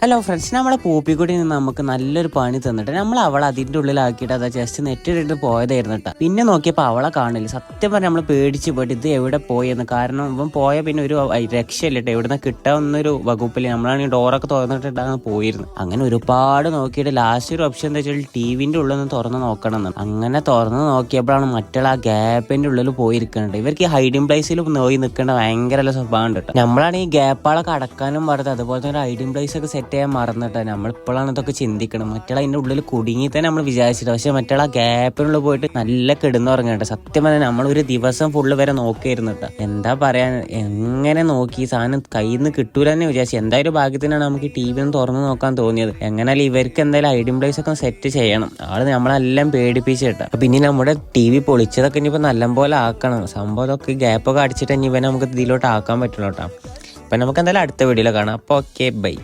Hello friends നമ്മളെ പൂപ്പിക്കുടി നിന്ന് നമുക്ക് നല്ലൊരു പണി തന്നിട്ട് നമ്മൾ അവളെ അതിന്റെ ഉള്ളിലാക്കിയിട്ട് അതാ ജസ്റ്റ് നെറ്റിട്ടിട്ട് പോയതായിരുന്നു കേട്ടോ പിന്നെ നോക്കിയപ്പോൾ അവളെ കാണില്ല. സത്യം പറഞ്ഞാൽ നമ്മൾ പേടിച്ച് പോയിട്ട് ഇത് എവിടെ പോയെന്ന്. കാരണം ഇവൻ പോയ പിന്നെ ഒരു രക്ഷയില്ല കേട്ടോ എവിടെ നിന്ന് കിട്ടാവുന്നൊരു വകുപ്പിൽ നമ്മളാണെങ്കിൽ ഡോറൊക്കെ തുറന്നിട്ടിട്ടാണ് പോയിരുന്നത് അങ്ങനെ ഒരുപാട് നോക്കിയിട്ട് ലാസ്റ്റ് ഒരു ഓപ്ഷൻ എന്താ വെച്ചാൽ ടി വിന്റെ ഉള്ളിൽ നിന്ന് തുറന്ന് നോക്കണം അങ്ങനെ തുറന്ന് നോക്കിയപ്പോഴാണ് മറ്റുള്ള ആ ഗ്യാപ്പിന്റെ ഉള്ളിൽ പോയിരിക്കുന്നുണ്ട് ഇവർക്ക് ഈ ഹൈഡിങ് പ്ലേസിൽ പോയി നിൽക്കേണ്ട ഭയങ്കര സ്വഭാവം ഉണ്ട് നമ്മളാണ് ഈ ഗ്യാപ്പാളൊക്കെ അടക്കാനും പറഞ്ഞത് അതുപോലെ തന്നെ ഒരു ഹൈഡിങ് പ്ലേസ് ഒക്കെ സെറ്റ് ചെയ്യാൻ മറന്നിട്ട്. നമ്മൾ ഇപ്പോഴാണ് ഇതൊക്കെ ചിന്തിക്കണം മറ്റുള്ള അതിന്റെ ഉള്ളിൽ കുടുങ്ങി തന്നെ നമ്മൾ വിചാരിച്ചിട്ട്. പക്ഷെ മറ്റുള്ള ആ ഗ്യാപ്പിനുള്ളിൽ പോയിട്ട് നല്ല കിടന്നുറങ്ങണ്ട സത്യം പറഞ്ഞാൽ നമ്മൾ ഒരു ദിവസം ഫുള്ള് വരെ നോക്കിയിരുന്നു എന്താ പറയാൻ? എങ്ങനെ നോക്കി? സാധനം കയ്യിൽ നിന്ന് കിട്ടൂല തന്നെ വിചാരിച്ചു. എന്തായാലും ഭാഗ്യത്തിനാണ് നമുക്ക് ടി വി ഒന്ന് തുറന്ന് നോക്കാൻ തോന്നിയത്. എങ്ങനെയാലും ഇവർക്ക് എന്തായാലും ഐഡിയം പ്ലേസ് ഒക്കെ സെറ്റ് ചെയ്യണം. ആൾ നമ്മളെല്ലാം പേടിപ്പിച്ചിട്ട് ഇനി നമ്മുടെ ടി വി പൊളിച്ചതൊക്കെ ഇനിയിപ്പോ നല്ലപോലെ ആക്കണം. സംഭവം ഇതൊക്കെ ഗ്യാപ്പൊക്കെ അടിച്ചിട്ട് ഇനി ഇവനെ നമുക്ക് ഇതിലോട്ട് ആക്കാൻ പറ്റുള്ളൂ കേട്ടോ അപ്പൊ നമുക്ക് എന്തായാലും അടുത്ത വീഡിയോയിൽ കാണാം. അപ്പൊ ഓക്കെ ബൈ